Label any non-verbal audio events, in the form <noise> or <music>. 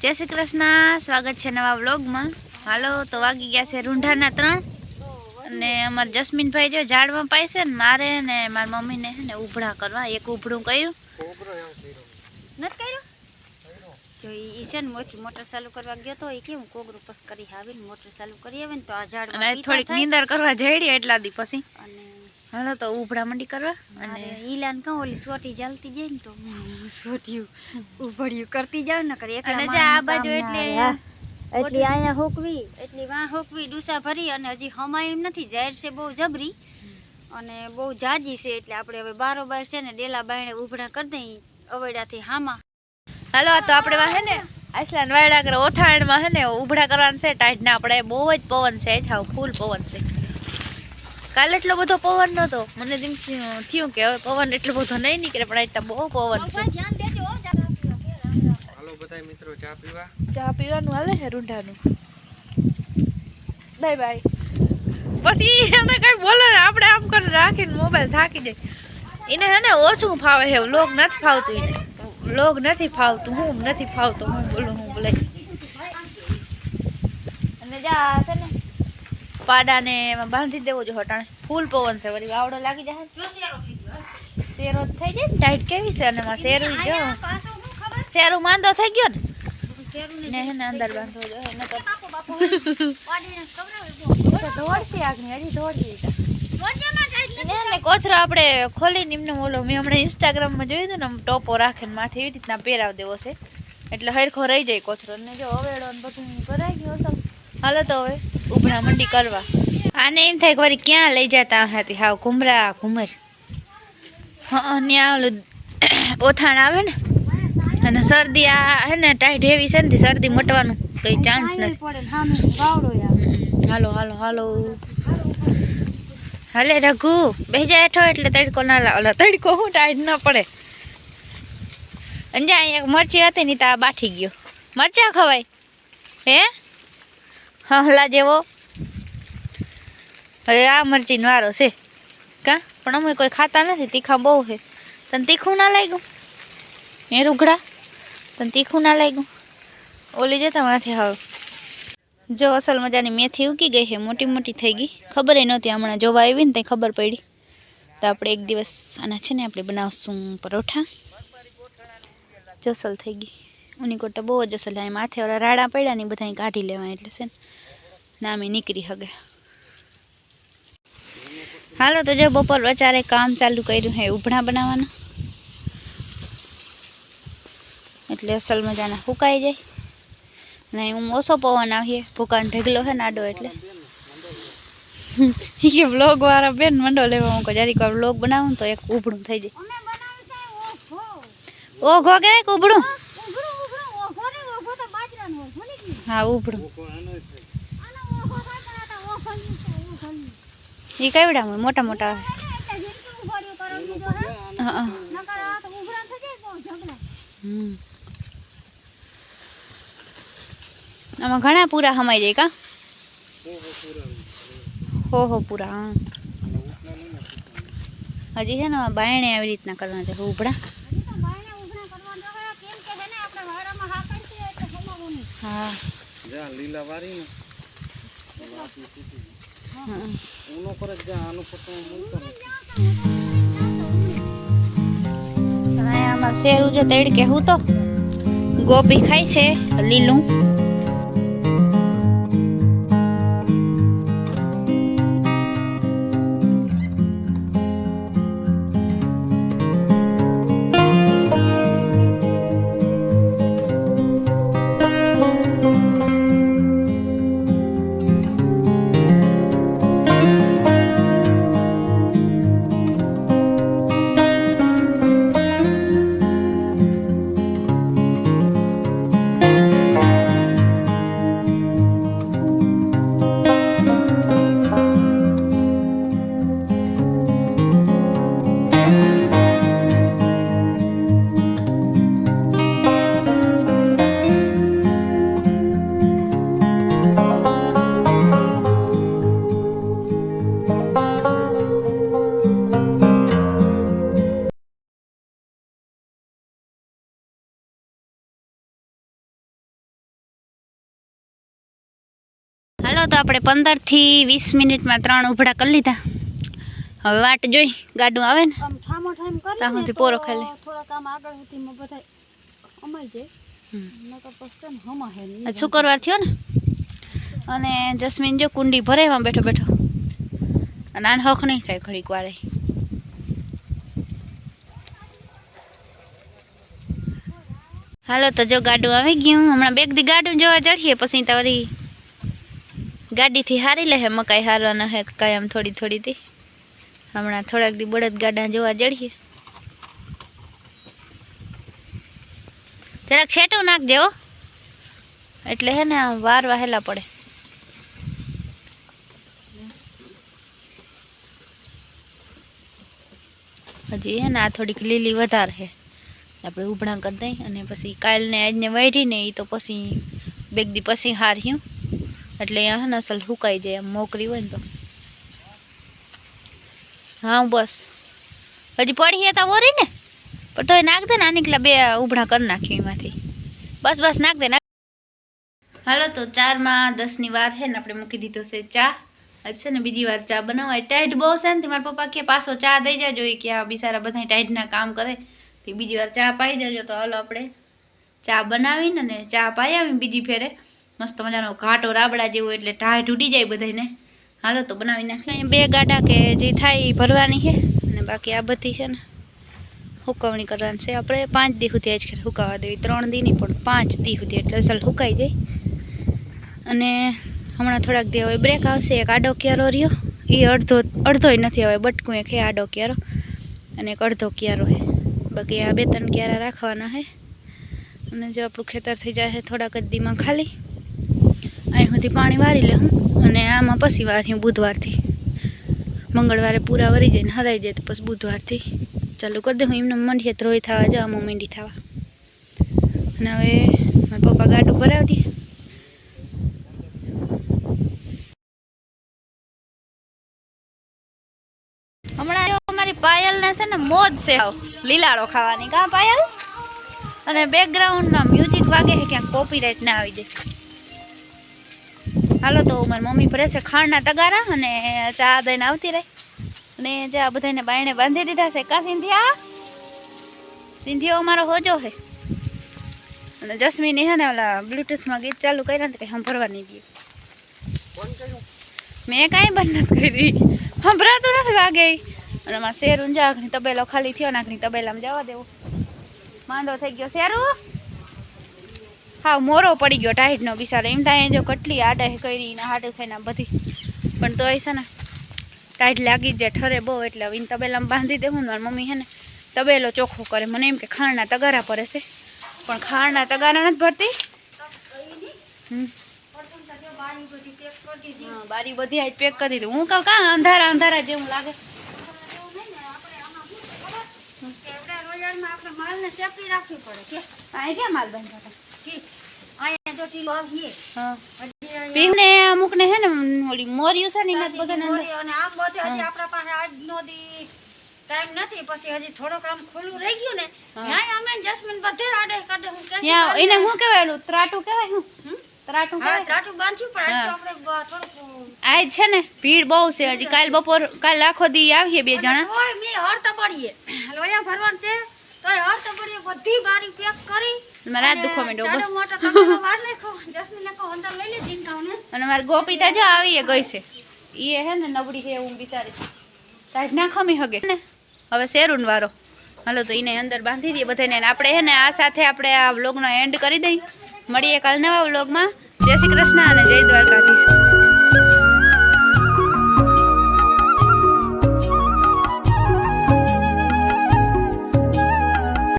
જય શ્રી કૃષ્ણ. સ્વાગત છે નવા વ્લોગમાં. હાલો તો વાગી ગયા છે રૂંઢાના ત્રણ. અને અમારા જસ્મીનભાઈ જો ઝાડમાં પાય છે ને મારે ને મારી મમ્મીને ને ઉભડા કરવા. એક ઉભડું કર્યું. નથી કર્યું? જો એ છે ને મોટી મોટર ચાલુ કરવા ગયો તો એ કેવું કોગરું પસ કરી આવીને મોટર ચાલુ કરી આવે ને તો આ ઝાડ થોડીક નીંદર કરવા જઈડી એટલા દી પછી. અને હાલો તો ઉભડા મંડી કરવા અને ઈલાન કહું ઓલી સોટી ચાલતી જાય ને તો સોટિયું ઉભડ્યું કરતી જાવ ને કરી અને જે આ બાજુ એટલે એટલી અહીંયા હોકવી. એટલી વાં હોકવી ડૂસા ભરી અને હજી હમાય એમ નથી જાહેર છે બહુ જબરી. અને બહુ જાજી છે એટલે આપણે હવે બારોબાર છે ને ડેલા બાયણે ઉભડા કરી દઈ અવેડાથી હામાં. હાલો તો આપણે વાહે ને આસલાન વાયડા કરે ઓથાણમાં હે ને ઉભડા કરવાનું છે ટાઈટ ના આપણે બહુ જ પવન છે થાવ ફૂલ પવન છે. કાલે એટલો બધો પવન નહોતો મને તેમ થયું કે હવે પવન એટલો બધો નહીં નીકળે પણ આજ બહુ પવન છે. ધ્યાન દેજો હો જરા. હાલો બધા મિત્રો ચા પીવા. ચા પીવાનું હાલે છે રૂંઢાનું. Bye bye. પછી એને કઈ બોલે ને આપણે આમ કરીને રાખીને મોબાઈલ થાકી જાય. એને હે ને ઓછું ફાવે છે લોગ નથી ફાવતું એને. લોગ નથી ફાવતું હું નથી ફાવતું હું બોલું હું બોલે અને જા પાડાને એમાં બાંધી દેવું જો હટાણે. ફૂલ પવન છે વળી વાવડો લાગી જાય શેરો થઈ જાય ને ટાઈટ કેવી છે અને એમાં શેરું જો. શેરું માંદો થઈ ગયો ને? શેરુંને ને હે અંદર બાંધવો જોઈએ તો આગની હજી. ને ને કોથરો આપણે ખોલીને એમને ઓલો મેં હમણાં ઇન્સ્ટાગ્રામમાં જોયું હતું ને ટોપો રાખીને માથે એવી રીતના પહેરાવ દેવો છે. એટલે હરખો રહી જાય કોથરો ને જો અવેડો ને બધું ભરાઈ ગયો હાલો તો હવે. ઉભરા મંડી કરવા. આને એમ થાય કે વળી ક્યાં લઈ જતા હતી હાવ કુમરા કુમર હા ત્યાં ઓલું ઓથાણ આવે ને અને શરદી આ હે ને ટાઈટ હેવી છે ને શરદી મટવાનું કઈ ચાન્સ નથી. હાલો હાલો હાલો. હાલે રઘુ બેજા હેઠો એટલે તડકો ના લાવે. તડકો હું ટાઈટ ના પડે. અંજા અહીંયા મરચી હતી ને તો બાઠી ગયો. મરચા ખવાય? હે? હલા જેવો. હવે આ મરચીનો વારો છે. કા? પણ અમે કોઈ ખાતા નથી તીખા બહુ છે. તને તીખું ના લાગ્યું? એ રૂગડા? તને તીખું ના લાગ્યું? ઓલી જતા માથે હવે. જો અસલ મજાની મેથી ઉગી ગઈ છે, મોટી મોટી થઈ ગઈ. ખબર નહોતી, હમણાં જોવા આવી ને ત્યાં ખબર પડી. તો આપણે એક દિવસ આના છે ને, આપણે બનાવશું પરોઠા. જસલ થઈ ગઈ. ઉની કરતાં બહુ જ અસલ આ માથે ઓલા રાડા પડ્યા ને ઈ બધા અહીં કાઢી લેવા એટલે છે ને. નામે નીકળી હગે. હાલો તો જો બપોર વચારે કામ ચાલુ કર્યું છે ઉભણા બનાવવાનું. એટલે અસલ મજાના સુકાઈ જાય. નહીં હું ઓછો પવન આવીએ. ભૂકાન ઢગલો છે ને આડો એટલે. <laughs> એ વ્લોગ વાળા બેન મંડો લેવા હું જરીક વાર વ્લોગ બનાવું ને તો એક ઉભડું થઈ જાય. અમે બનાવ્યું છે ઓહો. ઓઘો કહેવાય કે ઉભડું? હા ઉભડું. એ કેવડા હોય મોટા મોટા. આમાં ઘણા પૂરા સમાઈ જાય કા? હો હો પૂરા હા. હજી છે ને બાયણે આવી રીતના કરવાના છે ઉભડા. હે, કે જા, લીલા વારી ને. ઉનો પર જ જા, આનું પતો મૂકતો શેરું છે તડકે, હું તો ગોપી ખાય છે, લીલું તો આપણે પંદરથી વીસ મિનિટમાં ત્રણ ઉભડા કરી લીધા હવે વાટ જોઈ ગાડું આવે ને ત્યાં સુધી પોરો ખાઈ લે. થોડાક આમ આગળ સુધીમાં બધા અમાઈ જાય હમ. નકર પછી છે ને હમા હે નહીં. આજ શુક્રવાર થયો ને અને જસ્મીન જો કુંડી ભરે એમાં બેઠો બેઠો અને આને હક નહીં થાય ઘડીક વારે હાલો તો જો ગાડું આવી ગયું હમણાં બેગ દી ગાડું જોવા ચડીએ પછી તો ગાડીથી હારી લે મકાઈ હારવાના હે કાયમ થોડી થોડી થી હમણાં થોડાક દી બળદ ગાડા જોવા જડીએ. જરાક છેટો નાખજે દેવો એટલે હે ને વાર વહેલા પડે. હજી હે ને આ થોડીક લીલી વધારે છે આપણે ઉભણા કરી દઈ અને પછી કાલને આજને વાઢીને એ તો પછી બેગ દી પછી હાર્યું એટલે અહીંયા ને અસલ સુકાઈ જાય, એમ મોકરી હોય ને તો. હા બસ. હજી પડી તો ઓરી ને? પણ તોય નાખ દે ને, આની બે ઉભડા કરી નાખ્યું એમાંથી. બસ બસ, નાખ દે હાલો, તો ચારમાં દસની વાર છે ને, આપણે મૂકી દીધો છે ચા. આજ છે ને બીજી વાર ચા બનાવવા. ટાઈટ બહુ છે ને મારા પપ્પા કે પાછો ચા દઈ જાજો, એ કે આ બિચારા બધા ટાઈટના કામ કરે. તે બીજી વાર ચા પાઈ જજો, તો હાલો આપણે ચા બનાવીને ને, ચા પાઈ આવી બીજી ફેરે. મસ્ત મજાનો ઘાટો રાબડા જેવો એટલે ટાય ઉડી જાય બધાને હાલો તો બનાવી નાખીએ બે ગાડા કે જે થાય એ ભરવાની છે. અને બાકી આ બધી છે ને હુકવણી કરવાની છે. આપણે પાંચ દી સુધી ખેર હુકાવા દેવી. ત્રણ દી પણ પાંચ દી સુધી એટલે અસલ હુકાઈ જાય. અને હમણાં થોડાક દી હવે બ્રેક આવશે. એક આડો ક્યારો રહ્યો. એ અડધો, અડધોય નથી હવે, બટકું એક હે આડો ક્યારો. અને એક અડધો ક્યારો હે બાકી આ બે ત્રણ ક્યારા રાખવાના હે અને જો આપણું ખેતર થઈ જાય છે થોડાક જ દીમાં ખાલી. સુધી પાણી વારી લઉં અને આમાં પછી વાર્યું બુધવારથી. મંગળવારે પૂરા વરી જાય ને હરાઈ જાય તો પછી બુધવારથી. ચાલુ કરી દે હું એમને મંડીએ ત્રોય થવા જવામાં મેંડી થવા. અને હવે મારા પપ્પા ગાડું ભરાવી દે હમણાં અમારી છે ને મોજ છે. લીલાડો ખાવાની. કા પાયલ? અને બેકગ્રાઉન્ડમાં મ્યુઝિક વાગે છે, ક્યાંક કોપીરાઇટ ના આવી જાય. હાલો તો મારી મમ્મી ભરે છે ખાંડના તગારા અને ચા દઈને આવતી રહી. અને જે આ બધાને બાયણે બાંધી દીધા છે. કા સિંધિયા? સિંધિયો અમારો હોજો છે અને જસ્મીને હે ને ઓલા બ્લૂટૂથમાં ગીત ચાલુ કર્યા ને કંઈ સાંભળવા નહીં દઈએ મેં કાંઈ બંધ નથી કરી સંભળાતું નથી વાગે. અને મારા શેર ઊંઝા આખની તબેલો ખાલી થયો ને આખની તબેલામાં જવા દેવું. માંદો થઈ ગયો. શેરું? હા મોરો પડી ગયો ટાઈટનો બિચારો. એમ થાય જો કેટલી આડે કરી ને હાડે થઈને બધી. પણ તોય છે ને ટાઈટ લાગી જાય ઠરે બહુ એટલે હવે તબેલામાં બાંધી દેવું ને મારી મમ્મી હે ને તબેલો ચોખ્ખો કરે. મને એમ કે ખાણના તગારા પડે છે પણ ખાણના તગારા નથી ભરતી. બારી બધી આજ પેક કરી દીધી. હું કહું કા અંધારા અંધારા જેવું લાગે? આ ક્યાં માલ બંધ હતા? હા. અમુક ને હે ને ઓલી મોરિયું છે ને એના બધાને અને આમ બધે હજી આપણા પાસે આજનો દી ટાઈમ નથી. પછી હજી થોડોક આમ ખુલ્લું રહી ગયું ને હા. અમે જસ્મીન બધે આડે કાઢે હું ક્યાંથી એને શું કહેવાય ઓલું ત્રાટું કહેવાય હું? ત્રાટું હા ત્રાટું બાંધ્યું પણ આજ આપણે છે ને ભીડ બહુ છે હજી. કાલ બપોર કાલ આખો દી આવીએ બે જણા. મેં હળ તબડીએ લોયા ભરવાનું છે. તોય હળ તબડીએ બધી બારી પેક કરી મારા હાથ દુખવા માંડ્યો બસ. મોટો તગારો વાર લેખો જસ્મીનને કો અંદર લઈ લે જીનકાઓને અને મારી ગોપીતા જો આવીએ ગઈ છે. એ હે ને નબળી છે હું બિચારી. તાજ ના ખમી હગે. ને? હવે શેરુન વારો. હાલો તો એને અંદર બાંધી દઈએ બધાને આપણે હે ને આ સાથે આપણે આ વ્લોગનો એન્ડ કરી દઈએ મળીએ કાલ નવા વ્લોગમાં. જય શ્રી કૃષ્ણ અને જય